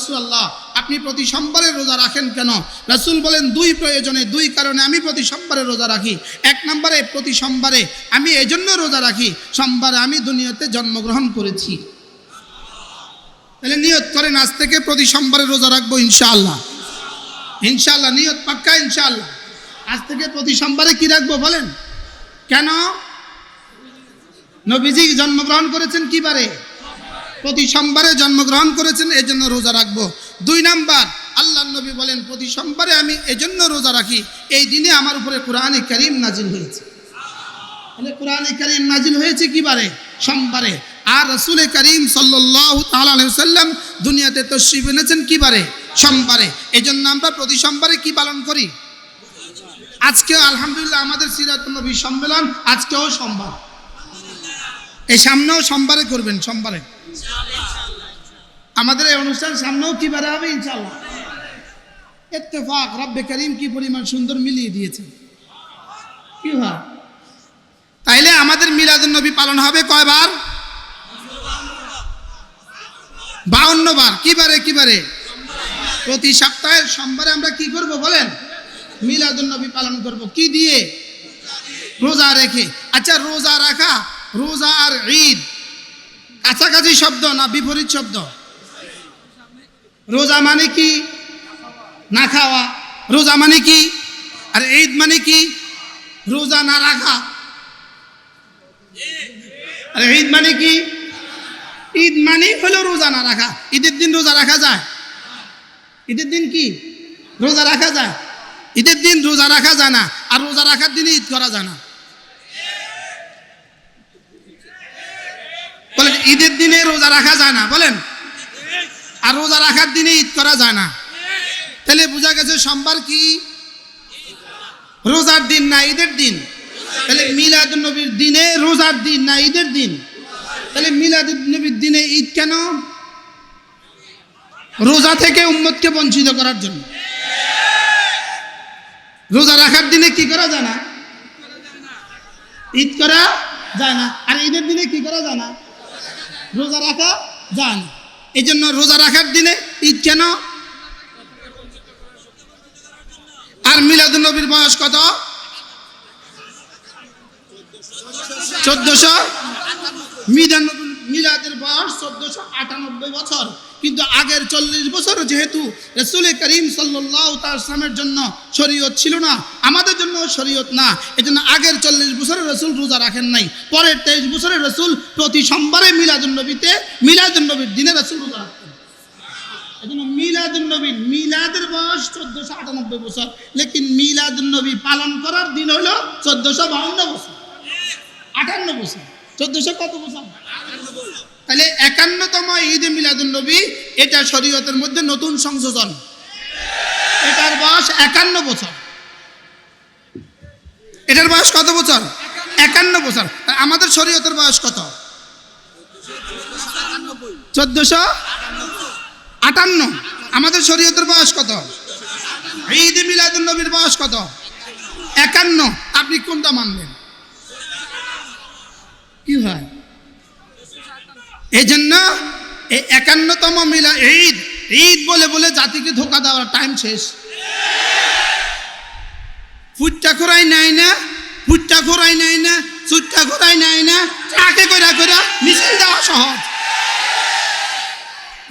রাসুল আল্লাহ আপনি প্রতি সোমবারে রোজা রাখেন কেন? রাসুল বলেন, দুই প্রয়োজনে, দুই কারণে আমি প্রতি সোমবারে রোজা রাখি। এক নম্বরে, প্রতি সোমবারে আমি এজন্য রোজা রাখি, সোমবারে আমি দুনিয়াতে জন্মগ্রহণ করেছি। তাহলে নিয়ত করেন, আজ থেকে প্রতি সোমবারে রোজা রাখব ইনশাআল্লাহ। ইনশাআল্লাহ, নিয়ত পাক্কা ইনশাআল্লাহ। আজ থেকে প্রতি সোমবারে কি রাখব বলেন? কেন? নবীজি জন্মগ্রহণ করেছেন কি বারে? প্রতি সোমবারে জন্মগ্রহণ করেছেন, এজন্য রোজা রাখব। দুই নাম্বার, আল্লাহ নবী বলেন, প্রতি সোমবারে আমি এজন্য রোজা রাখি। এই দিনে আমার উপরে কোরআনে করিম নাজিল হয়েছে। তাহলে কোরআনে করিম নাজিল হয়েছে কি বারে? সোমবারে। আর রসুল করিম সাল্লাহ তাল্লাম দুনিয়াতে তশ্রিফ এনেছেন কি বারে? সোমবারে। এই জন্য আমরা প্রতি সোমবারে কি পালন করি? আজকে আলহামদুলিল্লাহ আমাদের সিরাত নবী সম্মেলন আজকেও সোমবার। এই সামনেও সোমবারে করবেন, সোমবারে। আমাদের এই অনুষ্ঠান সামনেও কি বারে হবে ইনশাল্লাহ ইত্তেফাক, রব্বে করিম কি পরিমাণ সুন্দর মিলিয়ে দিয়েছে কি হয় তাইলে আমাদের মিলাদুন নবী পালন হবে কয়বার? বাউন্ন বার। কি বারে কি বারে? প্রতি সপ্তাহে সোমবারে আমরা কি করব বলেন? মিলাদুন নবী পালন করব। কি দিয়ে? রোজা রেখে। আচ্ছা রোজা রাখা রোজা আর ঈদ। কাছাকাছি শব্দ না বিপরীত শব্দ? রোজা মানে কি? না খাওয়া। রোজা মানে কি? আর ঈদ মানে কি? রোজা না রাখা। আর ঈদ মানে কি? ঈদ মানে হলো রোজা না রাখা। ঈদের দিন রোজা রাখা যায়? ঈদের দিন কি? রোজা রাখা যায়? ঈদের দিন রোজা রাখা যায় না। আর রোজা রাখার দিনে ঈদ করা যায় না। ঈদের দিনে রোজা রাখা যায় না, বলেন। আর রোজা রাখার দিনে ঈদ করা যায় না। তাহলে বোঝা গেছে সোমবার কি? রোজার দিন না ঈদের দিন? তাহলে মিলাদ নবীর দিনে রোজার দিন না ঈদের দিন? তাহলে মিলাদ নবীর দিনে ঈদ কেন? রোজা থেকে উম্মতকে বঞ্চিত করার জন্য। রোজা রাখার দিনে কি করা যায় না? ঈদ করা যায় না। আর ঈদের দিনে কি করা যায় না? রোজা রাখা যায় না। এই জন্য রোজা রাখার দিনে ঈদ কেন? আর মিলাদুল নবীর বয়স কত? চোদ্দশো। মিলাদের বয়স চোদ্দশো আটানব্বই বছর। কিন্তু আগের চল্লিশ বছর যেহেতু রসুল করিম সাল্লামের জন্য শরীয়ত ছিল না, আমাদের জন্য শরীয়ত না। এজন্য আগের চল্লিশ বছরে রসুল রোজা রাখেন নাই। পরের তেইশ বছরে রসুল প্রতি সোমবারে মিলাদুন্নবীতে মিলাদুন্নবীর দিনে রসুল রোজা রাখতেন। এজন্য মিলাদুন্নবী মিলাদের বয়স চোদ্দশো আটানব্বই বছর। লেকিন মিলাদুন্নবী পালন করার দিন হলো চোদ্দশো বাউন্ন বছর। আটান্ন বছর। চোদ্দশো কত বছর? তাহলে একান্নতম ঈদ মিলাদুল নবী, এটা শরীয়তের মধ্যে নতুন সংযোজন এটার বয়স একান্ন বছর। এটার বয়স কত বছর? একান্ন বছর। আমাদের শরীয়তের বয়স কত? চোদ্দশো আটান্ন। আমাদের শরীয়তের বয়স কত? ঈদ মিলাদুল নবীর বয়স কত? একান্ন। আপনি কোনটা মানবেন? কি হয়? এই জন্য এই একান্নতম মিলা, ঈদ ঈদ বলে বলে জাতিকে ধোকা দেওয়ার টাইম শেষ। ফুটটা খোরাই নেয় না, ফুটটা খোরাই নেয় না চুটটা খোরাই নেয় না, ট্রাকে কইরা কইরা মিছিল দেওয়া সহজ।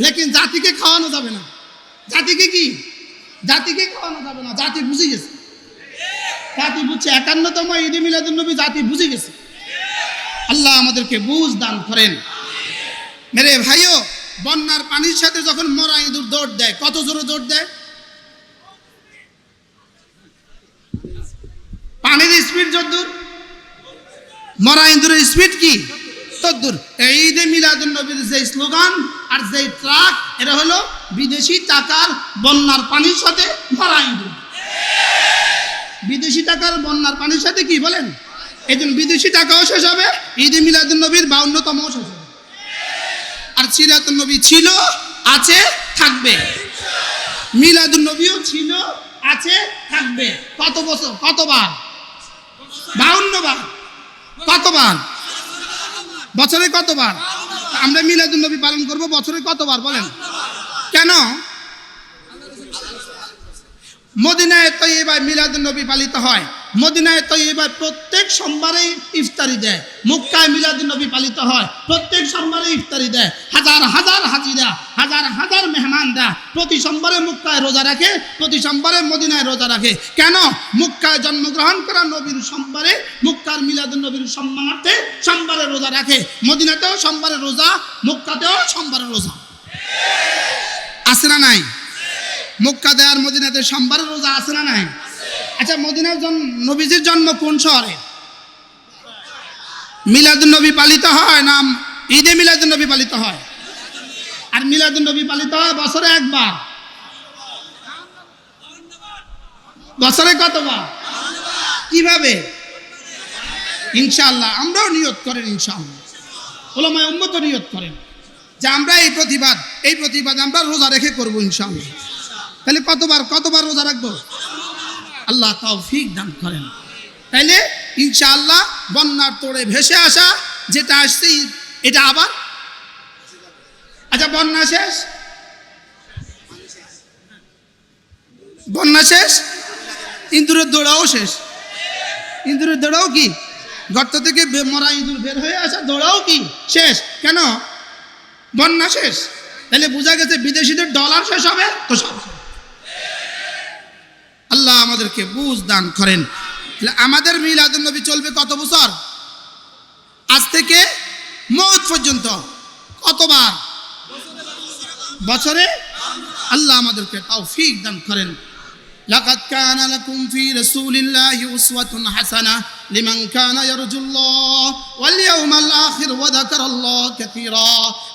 লেকিন জাতিকে খাওয়ানো যাবে না। জাতিকে কি? জাতিকে খাওয়ানো যাবে না, জাতি বুঝে গেছে। জাতি বুঝছে, একান্নতম ঈদে মিলাদুল নবী জাতি বুঝে গেছে। আল্লাহ আমাদেরকে বুঝ দান করেন। মেরে ভাইও, বন্যার পানির সাথে যখন মরা ইঁদুর দৌড় দেয়, কত জোরে দৌড় দেয়? পানির স্পিড যদ্দূর মরা ইঁদুরের স্পিড কি? তদ্দূর এই যে মিলাদুল নবীর যে স্লোগান আর যে ট্রাক, এটা হলো বিদেশি টাকার বন্যার পানির সাথে মরা ইঁদুর। বিদেশি টাকার বন্যার পানির সাথে কি বলেন? জন্য বিদেশি টাকাও শেষ হবে, ঈদ মিলাদুল নবীর বাউন্নতম শেষ হবে। আর সিরাতুল নবী ছিল, আছে, থাকবে। মিলাদুল নবীও ছিল, আছে, থাকবে। কত বছর? কতবার? বাউন্ন বার কতবার? বছরে কতবার? আমরা মিলাদুল নবী পালন করব বছরে কতবার, বলেন। কেন? মদিনায় তৈবায় মিলাদ নবী পালিত হয়। মদিনায় তৈবায় প্রত্যেক সোমবারে ইফতারি দেয়। মুক্কায় মিলাদ নবী পালিত হয়। প্রত্যেক সোমবারে ইফতারি দেয়। হাজার হাজার হাজিরা, হাজার হাজার মেহমানরা প্রতি সোমবারে মুক্কায় রোজা রাখে, প্রতি সোমবারে মদিনায় রোজা রাখে। কেন? মুক্কায় জন্মগ্রহণ করা নবীর সোমবারে, মুক্কার মিলাদ নবীর সম্মানার্থে সোমবারে রোজা রাখে। মদিনাতেও সোমবারে রোজা, মুক্কাতেও সোমবারে রোজা। আছে না নাই? মক্কা দেয়ার মদিনাতে সোমবার রোজা আছে না নাই? আচ্ছা মদিনার নবীজির জন্ম কোন শহরে? মিলাদ নবী পালিত হয় না ঈদে মিলাদ নবী পালিত হয়? আর মিলাদ নবী পালিত হয় বছরে একবার। বছরে কতবার? কীভাবে? ইনশাআল্লাহ, আমরাও নিয়ত করেন ইনশাআল্লাহ। ওলামায় উম্মত নিয়ত করেন যে আমরা এই প্রতিবাদ এই প্রতিবাদ আমরা রোজা রেখে করব ইনশাআল্লাহ। তাহলে কতবার কতবার রোজা রাখব? আল্লাহ তৌফিক দান করেন। তাইলে ইনশাআল্লাহ বন্যার তোড়ে ভেসে আসা যেটা আসছে, এটা আবার? আচ্ছা বন্যা শেষ? বন্যা শেষ? ইন্দুরের দৌড়াও শেষ। ইন্দুরের দৌড়াও কি? গর্ত থেকে মরা ইঁদুর বের হয়ে আসা দৌড়াও কি? শেষ। কেন? বন্যা শেষ। তাহলে বোঝা গেছে বিদেশিদের ডলার শেষ হবে, তো সব শেষ। আল্লাহ আমাদেরকে বুঝ দান করেন তাহলে আমাদের মিলাদুল নবী চলবে কত বছর আজ থেকে মৌত পর্যন্ত কতবার বছরে আল্লাহ আমাদেরকে তৌফিক দান করেন لقد كان لكم في رسول الله أسوة حسنة لمن كان يرجو الله واليوم الآخر وذكر الله كثيرا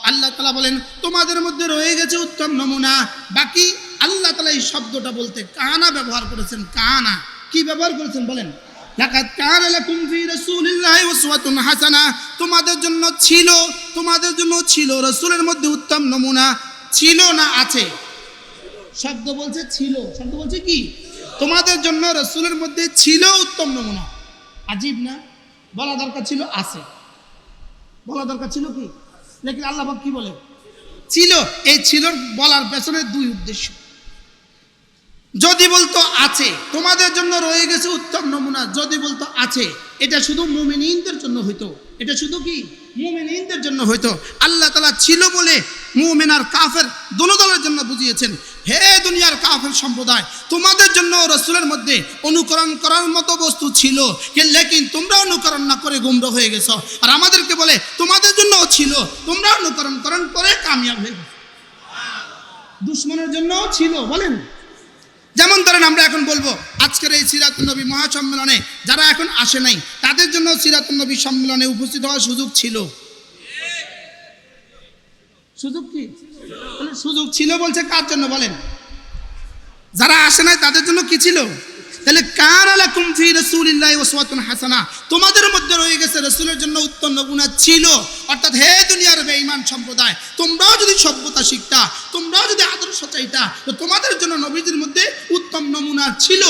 আল্লাহ তালা বলেন তোমাদের মধ্যে রয়ে গেছে উত্তম নমুনা বাকি আল্লাহ তালা এই শব্দটা বলতে কানা ব্যবহার করেছেন, কানা। কি ব্যবহার করেছেন বলেন? তোমাদের জন্য ছিল, তোমাদের জন্য ছিল রাসূলের মধ্যে উত্তম নমুনা। ছিল না আছে? শব্দ বলছে ছিল। শব্দ বলছে কি? তোমাদের জন্য রসুলের মধ্যে ছিল উত্তম নমুনা। আজীব না? বলা দরকার ছিল আছে। বলা দরকার ছিল কি? লেকিন আল্লাহ কি বলে ছিল। এই ছিল বলার পেছনে দুই উদ্দেশ্য। যদি বলতো আছে, তোমাদের জন্য রয়ে গেছে উত্তম নমুনা, যদি বলতো আছে, এটা শুধু মুমিনিনদের জন্য হইতো। এটা শুধু কি? মুমিনিনদের জন্য হইতো। আল্লাহ তালা ছিল বলে মুমিন আর কাফের দোনো দলের জন্য বুঝিয়েছেন, হে দুনিয়ার কাফের সম্প্রদায়, তোমাদের জন্য রসুলের মধ্যে অনুকরণ করার মতো বস্তু ছিল লেকিন তোমরা অনুকরণ না করে গুমরা হয়ে গেছো। আর আমাদেরকে বলে, তোমাদের জন্যও ছিল, তোমরা অনুকরণ করণ করে কামিয়াব হয়ে গেছো। দুশ্মনের জন্যও ছিল, বলেন। যেমন ধরেন আমরা এখন বলব, আজকের এই সিরাতুন্নবী মহাসম্মেলনে যারা এখন আসে নাই, তাদের জন্য সিরাতুন্নবী সম্মেলনে উপস্থিত হওয়ার সুযোগ ছিল। সুযোগ কি? সুযোগ ছিল বলছে কার জন্য বলেন? যারা আসে নাই, তাদের জন্য কি ছিল? তাহলে কার আলাকুম ফি রাসূলিল্লাহি ওয়াসওয়াতুন হাসানা? তোমাদের মধ্যে রয়ে গেছে রাসূলের জন্য উত্তম নমুনা ছিল। অর্থাৎ হে দুনিয়ার বেঈমান সম্প্রদায়, তোমরাও যদি সভ্যতা শিখতা, তোমরাও যদি আদর্শ চাইতা, তো তোমাদের জন্য নবীদের মধ্যে উত্তম নমুনা ছিল।